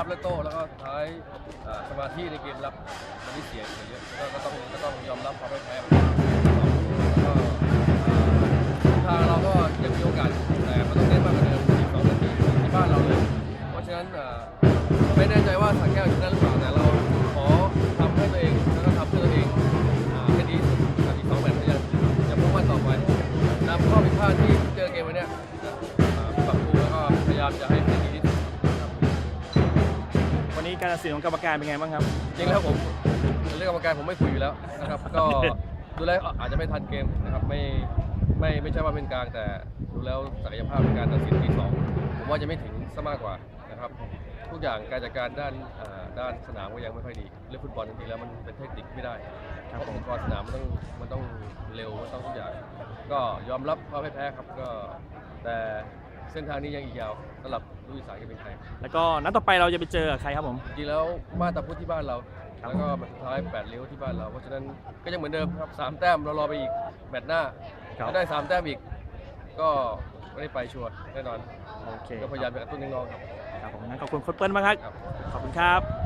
รับและโต้แล้วก็สุดท้ายอ่าสมาธิในเกมรับมันที่เสียเยเยอะก็ก็ต้องก็ต้องยอมรับความไม่แพ้มันก็อ่าทางเราก็ยังมีโอกาสแต่มันต้องเล่นมากกว่าเดิมอีกสองนาทีที่บ้านเราเลยเพราะฉะนั้นอ่าไม่แน่ใจว่าสังแก้วชนะหรือเปล่าแต่เราขอทำให้ตัวเองแล้วก็ทำเพื่อตัวเองอ่าให้ดีที่สุดกับอีกสองแมตช์พยายามจะมุ่งมันต่อไปนำข้อผิดพลาดที่เจอเกมวันเนี้ยอ่าปรับปรุงแล้วก็พยายามจะให้ดีที่สุด นนี้การตัดสินของกรรมการเป็นไงบ้างครับ จริงแล้วผมเรื่องกรรมการผมไม่คุยอยู่แล้วนะครับ ก็ดูแล้วอาจจะไม่ทันเกมนะครับไม่ไม่ไม่ใช่ว่าเป็นกลางแต่ดูแล้วศักยภาพในการตัดสินที่สองผมว่าจะไม่ถึงซะมากกว่านะครับทุกอย่างการจัดการด้านอ่าด้านสนามก็ยังไม่ค่อยดีเรื่องฟุตบอลจริงๆแล้วมันเป็นเทคนิคไม่ได้ครับเพราะอุปกรณ์สนามมันต้องมันต้องเร็วมันต้องทุกอย่างก็ยอมรับว่าไม่แพ้ครับก็แต่ เส้นทางนี้ยังอีกยาวสำหรับลูกอีสานจะเป็นใครแล้วก็นัดต่อไปเราจะไปเจอกับใครครับผม จริงๆแล้วมาตาพุทธที่บ้านเรา ครับ แล้วก็แมตช์สุดท้ายแปดเลี้ยวที่บ้านเรา เพราะฉะนั้นก็ยังเหมือนเดิมครับสามแต้มเรารอไปอีกแมตช์หน้าครับถ้าได้สามแต้มอีก ก็ไม่ได้ไปชัวร์แน่นอนโอเคก็พยายามจะกระตุ้นน้องๆครับ ครับผมงั้นขอบคุณโค้ชเปิ้ลมากครับ ครับ ขอบคุณครับ